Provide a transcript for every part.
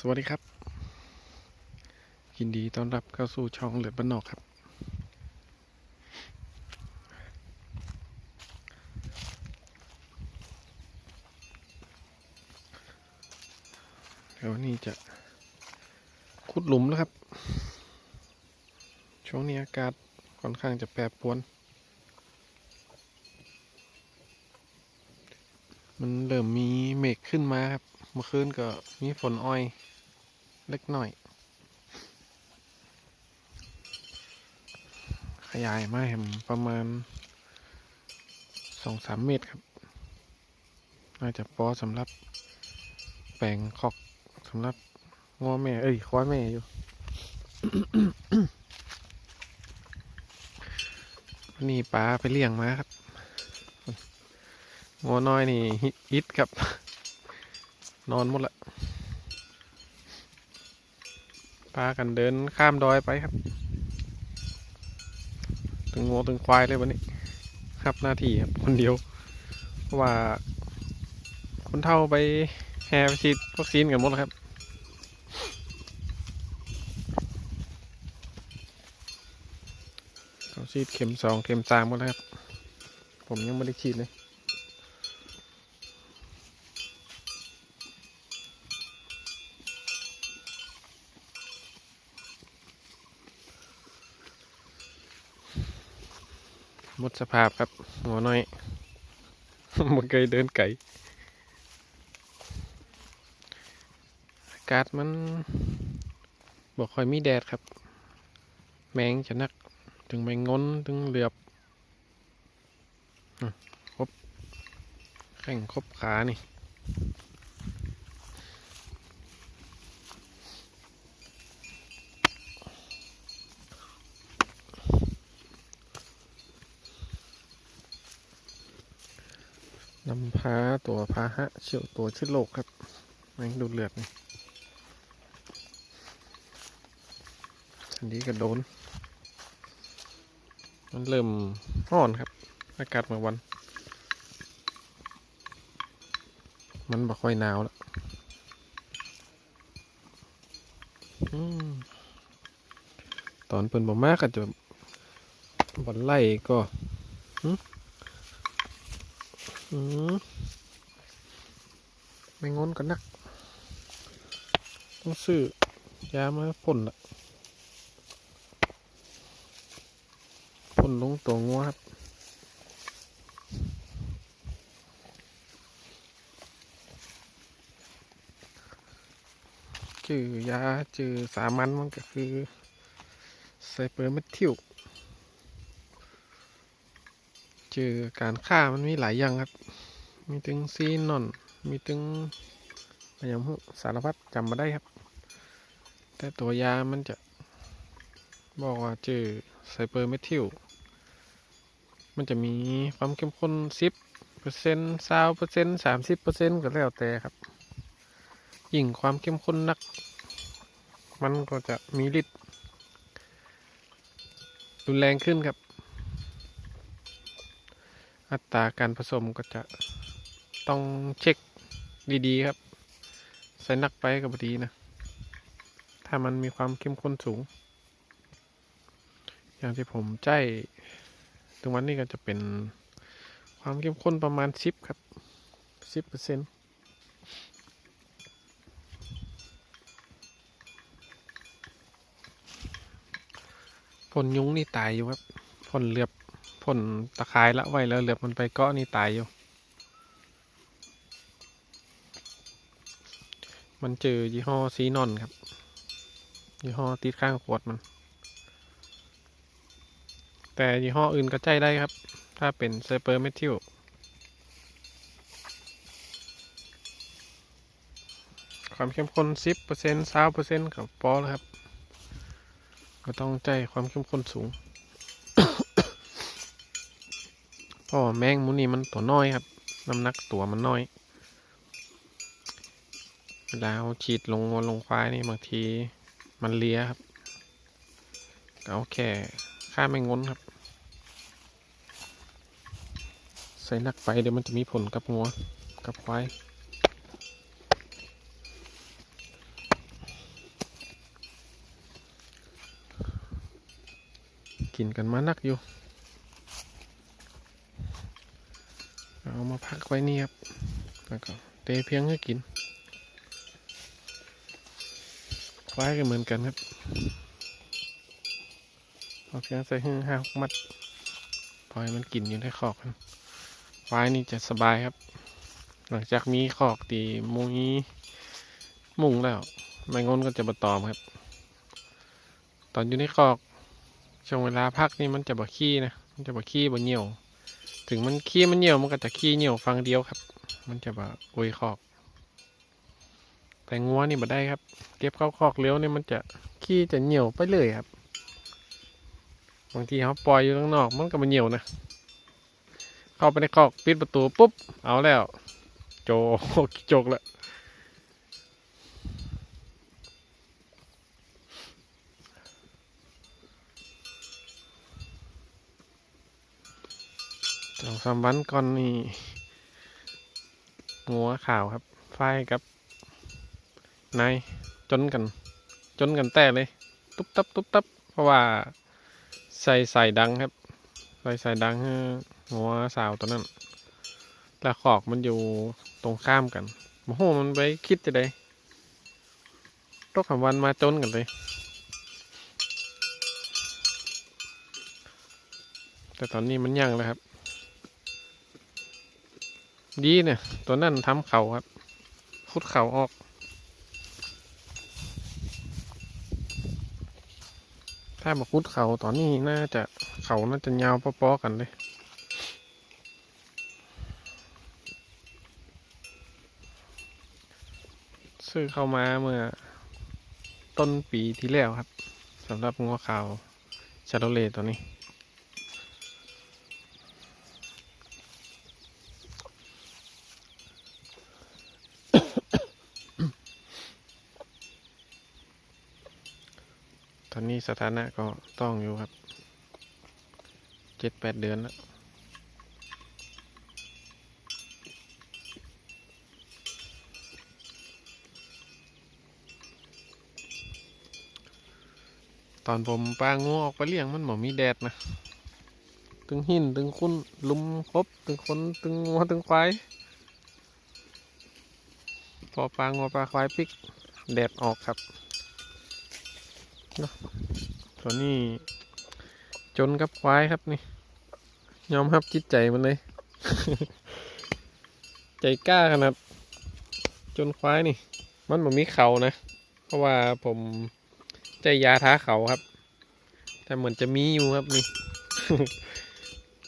สวัสดีครับ ยินดีต้อนรับเข้าสู่ช่องเลือดบ้านนอกครับ เดี๋ยวนนี้จะขุดหลุมแล้วครับ ช่วงนี้อากาศค่อนข้างจะแปรปรวน มันเริ่มมีเมฆขึ้นมาครับ เมื่อคืนก็มีฝนอ้อย เล็กน้อย ขยายมาแหมประมาณสองสามเมตรครับ น่าจะพอสำหรับแปลงคอกสำหรับงอแม่ เอ้ยควายแม่อยู่นี่ปลาไปเลี้ยงมาครับงอน้อยนี่ฮิอิดครับ นอนหมดละ พากันเดินข้ามดอยไปครับ ถึงงัวถึงควายเลยวันนี้ ครับหน้าที่ครับคนเดียวเพราะว่า คนเท่าไปแห่ไปฉีดวัคซีนกันหมดแล้วครับเขาฉีดเข็มสองเข็มสามหมดแล้วครับ ผมยังไม่ได้ฉีดเลย สภาพครับ หัวน้อยมันเคยเดินไก่อากาศมันบอกคอยมีแดดครับ แมงจะนัก ถึงแมงงนถึงเหลือบครบแข่งครบขานี่ำพา ตัวพาหะเฉียวตัวชื้อโรคครับแมงดูเลือดนี่อันนี้ก็โดน มันเริ่มร้อนครับ อากาศเมื่อวัน มันบ่ค่อยหนาวแล้วอตอนเปิ่นบ่มากก็จะบ่ไล่ก็หึอืม ไม่งนกันนัก ต้องซื้อยามาพ่นละพ่นลงตัวงัวครับจือยาจือสามัญมันก็คือไซเปอร์เมทิลจือการฆ่ามันมีหลายอย่างครับ มีถึงซีนอน มีถึงอะไรอย่างพวกสารพัดจำมาได้ครับ แต่ตัวยามันจะ บอกว่าจือไซเปอร์เมทิลมันจะมีความเข้มข้นสิบเปอร์เซ็นต์สาเปอร์เซ็นต์สามสิบเปอร์เซ็นต์ก็แล้วแต่ครับ ยิ่งความเข้มข้นนัก มันก็จะมีฤทธิ์รุนแรงขึ้นครับ อัตราการผสมก็จะ ต้องเช็คดีๆครับ ใส่นักไปก็บดีนะ ถ้ามันมีความเข้มข้นสูง อย่างที่ผมใจตรงวันนี้ก็จะเป็นความเข้มข้นประมาณสิบครับสิบเปอร์เซ็นต์ผลยุ้งนี่ตายอยู่ครับผลเหลือบผลตะไคร้ละไว้แล้วเหลือบมันไปเกาะนี่ตายอยู่ มันเจอยี่ห้อซีนอนครับ ยี่ห้อติดข้างขวดมัน แต่ยี่ห้ออื่นก็ใจได้ครับ ถ้าเป็นเซเปอร์เมทิลความเข้มข้นสิบเปอร์เซ็นต์สาเปอร์เซ็นต์กับปอลครับ ก็ต้องใจความเข้มข้นสูงเพราะว่าแมงมุนี่มันตัวน้อยครับ น้ำหนักตัวมันน้อย แล้วราฉีดลงวัลงควายนี่บางทีมันเลี้ยครับเอาแค่ค่าไม่งนครับ ใส่นักไปเดี๋ยวมันจะมีผลกับงัวกับควายกินกันมานักอยู่ เอามาพักไว้นี่ครับแล้วก็เตะเพียงให้กิน ควายก็เหมือนกันครับเอาเพียงใส่ห้าหกมัดปล่อยมันกินอยู่ในคอกกันควายนี่จะสบายครับ หลังจากมีคอกตีมุงนี้มุงแล้วไม่งนก็จะมาตอมครับ ตอนอยู่ในคอกช่วงเวลาพักนี่มันจะบ่ขี้นะมันจะบ่ขี้บ่เหี่ยว ถึงมันขี้มันเหี่ยวมันก็จะขี้เหี่ยวฟังเดียวครับ มันจะบ่อุยคอก แต่งัวนี่บ่ได้ครับ เก็บเข้าคอกเลี้ยวนี่มันจะขี้จะเหนียวไปเลยครับ บางทีเขาปล่อยอยู่ข้างนอกมันก็บ่เหนียวนะ เข้าไปในคอกปิดประตูปุ๊บ เอาแล้ว โจกจกแล้วสองสามวันก่อนนี่งัวข่าวครับ ไฟกับ นายจนกัน จนกันแต่เลย ตุ๊บตับตุ๊บตับเพราะว่าใส่ใส่ดังครับ ใส่ใส่ดังหัวสาวตัวนั้นแล้วขอกมันอยู่ตรงข้ามกันโอ้โหมันไปคิดจะได้ตกคำวันมาจนกันเลย แต่ตอนนี้มันยังเลยครับ ดีเนี่ย ตัวนั่นทำเขาครับขุดเขาออก ถ้าบอกขุดเขาตอนนี้น่าจะเขาน่าจะยาวปอๆกันเลยซื้อเข้ามาเมื่อต้นปีที่แล้วครับสำหรับงัวขาวชาโดเลตัวนี้ ตอนนี้ สถานะก็ต้องอยู่ครับเจ็ดแปดเดือนแล้วตอนผมปลางูออกไปเลี้ยงมันหมอมีแดดนะ ตึงหิน ตึงคุ้นลุมครบตึงคนตึงงัวตึงควาย พอปลางัวปลาควายปิก แดดออกครับ เนาะตัวนี้จนกับควายครับนี่ ยอมรับจิตใจมันเลย ใจกล้าขนาดจนควายนี่ มันบ่มีเขานะ เพราะว่าผมใจยาท้าเขาครับ แต่เหมือนจะมีอยู่ครับนี่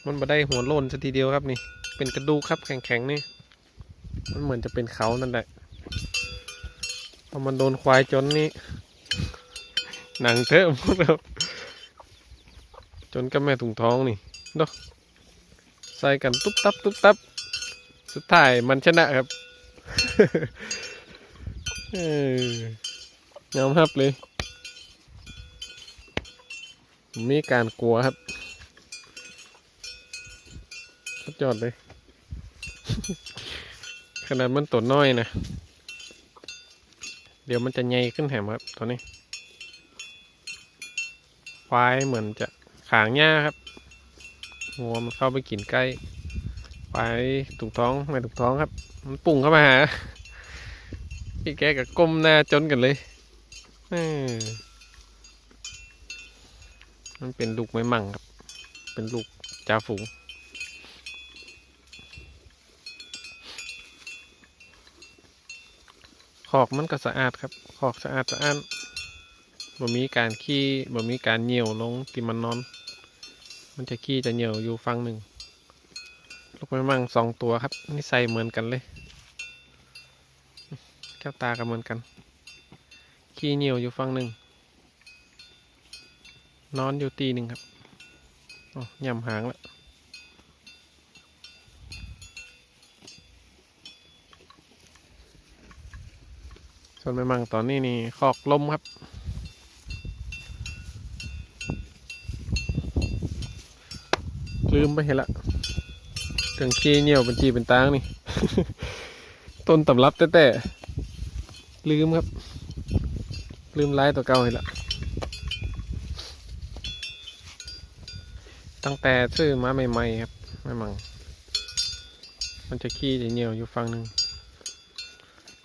มันมาได้หัวโล้นสัทีเดียวครับนี่ เป็นกระดูกครับแข็งๆนี่ มันเหมือนจะเป็นเขานั่นแหละพอมันโดนควายจนนี่ หนังเทอะหมดแล้วจนกับแม่ถุงท้องนี่เนาะใส่กันตุ๊บตับตุ๊บตับ สุดท้ายมันชนะครับเออยอมรับเลย มีการกลัวครับสุดยอดเลย ขนาดมันตัวน้อยนะ เดี๋ยวมันจะใหญ่ขึ้นแถมครับตอนนี้ ควายเหมือนจะขางหญ้าครับงัวมันเข้าไปกินใกล้ควายถุงท้องไม่ถุงท้องครับ มันปุ่งเข้ามาหาพี่แกกับก้มหน้าจนกันเลยมันเป็นลูกไม้มั่งครับ เป็นลูกจ่าฝูงขอกมันก็สะอาดครับขอกสะอาดสะอ้าน บ่มีการขี้บ่มีการเหนียวลงที่มันนอน มันจะขี้จะเหนียวอยู่ฝั่งหนึ่งลูกไม้มั่งสองตัวครับนิสัยเหมือนกันเลยแก้วตาก็เหมือนกัน ขี้เหนียวอยู่ฝั่งหนึ่งนอนอยู่ตีหนึ่งครับอ๋อย่ำหางแล้วส่วนแม่มังตอนนี้นี่คอกลมครับ ลืมไปเห็นละถึงขี้เหนียวเป็นจีเป็นตางนี่ ต้นตำรับแต่แต่ลืมครับ ลืมไล่ตัวเก่าเห็นละตั้งแต่ซื้อมาใหม่ๆครับไม่มังมันจะขี้จะเหนียวอยู่ฝั่งหนึ่ง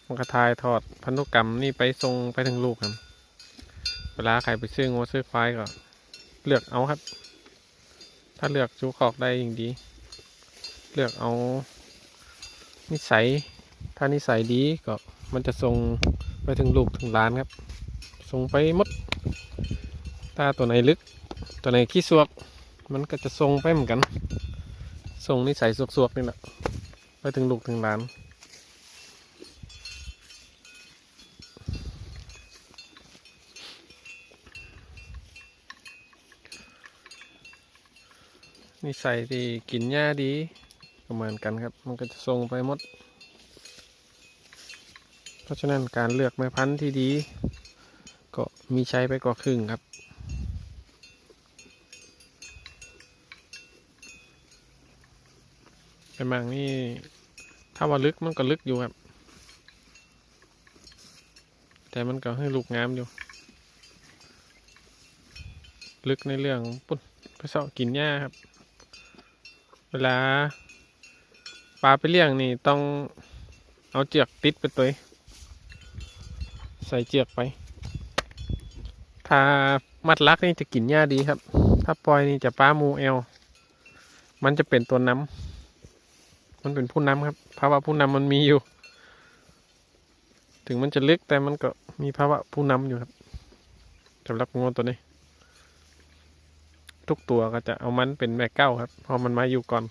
มันกระทายทอดพันธุกรรมนี่ไปทรงไปถึงลูกครับ เวลาใครไปซื้องัวซื้อควายก็ เลือกเอาครับ ถ้าเลือกชูคอกได้อย่างดี เลือกเอา นิสัย ถ้านิสัยดีก็มันจะส่งไปถึงลูกถึงล้านครับ ส่งไปหมด ถ้าตัวไหนลึก ตัวไหนขี้สวก มันก็จะส่งไปเหมือนกัน ส่งนิสัยสวกๆนี่แหละ ไปถึงลูกถึงล้าน นิสัยที่กินหญ้าดีก็เหมือนกันครับ มันก็จะส่งไปหมด เพราะฉะนั้นการเลือกแม่พันธุ์ที่ดี ก็มีใช้ไปกว่าครึ่งครับเป็นบางนี่ ถ้าว่าลึกมันก็ลึกอยู่ครับ แต่มันก็ให้ลูกงามอยู่ ลึกในเรื่องปุ่นไปเสาะกินหญ้าครับ เวลาปลาไปเลี้ยงนี่ต้องเอาเจือกติดไปตัวใส่เจือกไป ถ้ามัดลักนี่จะกินหญ้าดีครับ ถ้าปล่อยนี่จะปลาหมูเอล มันจะเป็นตัวน้ำมันเป็นผู้นำครับ ภาวะผู้นำมันมีอยู่ ถึงมันจะเล็กแต่มันก็มีภาวะผู้นำอยู่ครับสำหรับงูตัวนี้ ทุกตัวก็จะเอามันเป็นแม่เก้าครับ พอมันมาอยู่ก่อน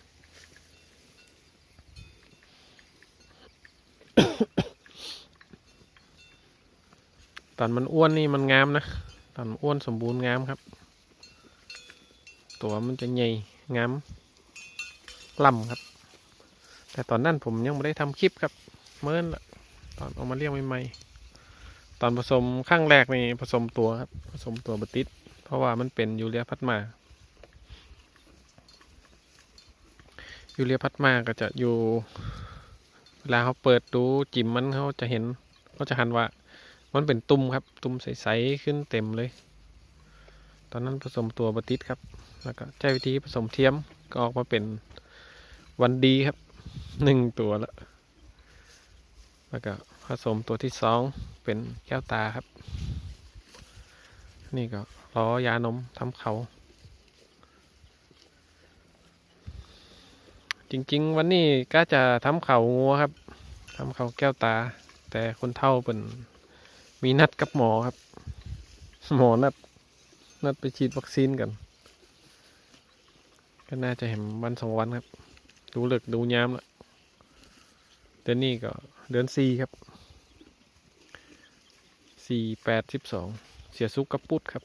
ตอนมันอ้วนนี่มันงามนะ ตอนอ้วนสมบูรณ์งามครับ ตัวมันจะใหญ่งามล่ำครับ แต่ตอนนั้นผมยังไม่ได้ทำคลิปครับ เมื่อละตอนเอามาเลี้ยงใหม่ๆตอนผสมข้างแรกนี่ผสมตัวครับ ผสมตัวบติดเพราะว่ามันเป็นยูเรียพัดมา ยูเรียพัดมาก็จะอยู่ เวลาเขาเปิดดูจิ๋มมันเขาจะเห็นเขาจะหันว่า มันเป็นตุ่มครับ ตุ่มใสๆขึ้นเต็มเลย ตอนนั้นผสมตัวบติดครับ แล้วก็ใช้วิธีผสมเทียมก็ออกมาเป็นวันดีครับหนึ่งตัวและแล้วก็ผสมตัวที่สองเป็นแก้วตาครับ นี่ก็ล้อยานมทำเขา จริง ๆ วันนี้ก็จะทำเข่างัวครับทำเข่าแก้วตา แต่คนเท่าเป็นมีนัดกับหมอครับ หมอนัด นัดไปฉีดวัคซีนกัน ก็น่าจะเห็นวันสองวันครับ ดูเลิกดูยามละเดือนนี้ก็เดือนสี่ครับสี่แปดสิบสองเสียซุกกระปุดครับ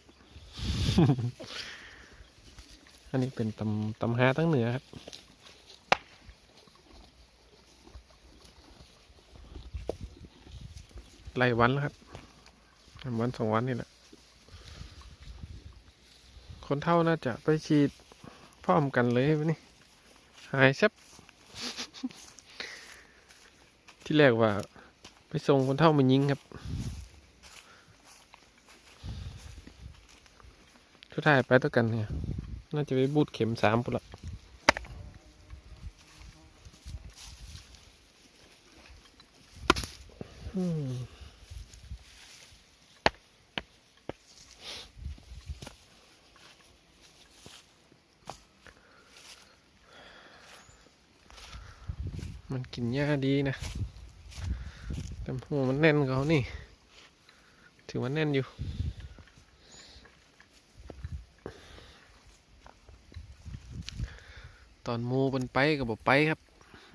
อันนี้เป็นตำตำฮาตั้งเหนือครับ ไล่วันแล้วครับวันสองวันนี่แหละ คนเท่าน่าจะไปฉีดพร้อมกันเลยวันนี้หายซับ ที่แรกว่า ไปส่งคนเท่ามายิงครับชุดท้ายไปตัวกันเนี่ย น่าจะไปบูดเข็มสามปุ่นละอืม กินหญ้าดีนะแต่หัวมันแน่นเขานี่ ถือว่าแน่นอยู่ตอนมูมันไปกับบอกไปครับ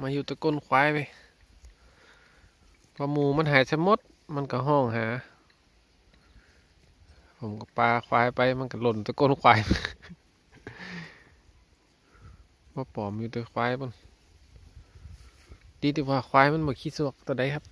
มาอยู่ตะก้นควายไปพอมูมันหายสมด มันก็ห้องหา ผมก็ปลาควายไปมันก็หล่นตะก้นควายว่าปลอมอยู่ตัวควายมัน ดีที่ว่าควายมันมาขี้สวกตัวใดครับ